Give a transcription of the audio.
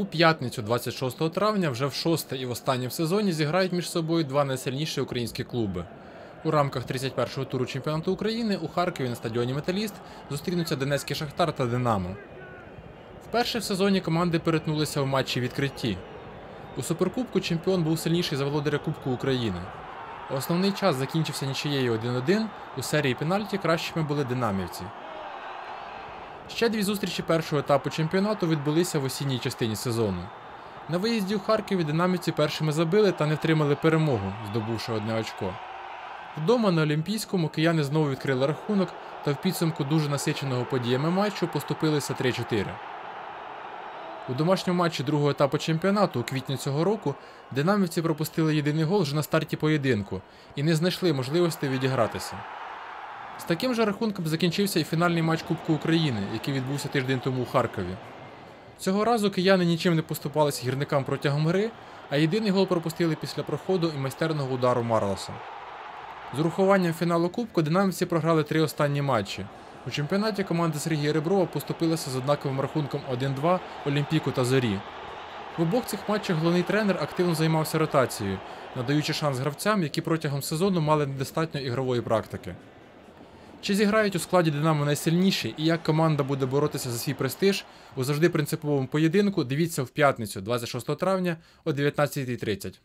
У п'ятницю, 26 травня, вже в шосте і в останнє в сезоні зіграють між собою два найсильніші українські клуби. У рамках 31-го туру чемпіонату України у Харкові на стадіоні Металіст зустрінуться Донецький Шахтар та Динамо. Вперше в сезоні команди перетнулися у матчі відкритті. У суперкубку чемпіон був сильніший за володаря Кубку України. Основний час закінчився нічиєю 1-1. У серії пенальті кращими були динамівці. Ще дві зустрічі першого етапу чемпіонату відбулися в осінній частині сезону. На виїзді у Харкові динамівці першими забили та не втримали перемогу, здобувши одне очко. Вдома на Олімпійському кияни знову відкрили рахунок та в підсумку дуже насиченого подіями матчу поступилися 3-4. У домашньому матчі другого етапу чемпіонату у квітні цього року динамівці пропустили єдиний гол вже на старті поєдинку і не знайшли можливості відігратися. З таким же рахунком закінчився і фінальний матч Кубку України, який відбувся тиждень тому у Харкові. Цього разу кияни нічим не поступалися гірникам протягом гри, а єдиний гол пропустили після проходу і майстерного удару Марлоса. З урахуванням фіналу Кубку динамівці програли три останні матчі. У чемпіонаті команда Сергія Реброва поступилася з однаковим рахунком 1-2 Олімпіку та Зорі. В обох цих матчах головний тренер активно займався ротацією, надаючи шанс гравцям, які протягом сезону мали недостатньо ігрової практики. Чи зіграють у складі Динамо найсильніші і як команда буде боротися за свій престиж у завжди принциповому поєдинку, дивіться в п'ятницю, 26 травня о 19.30.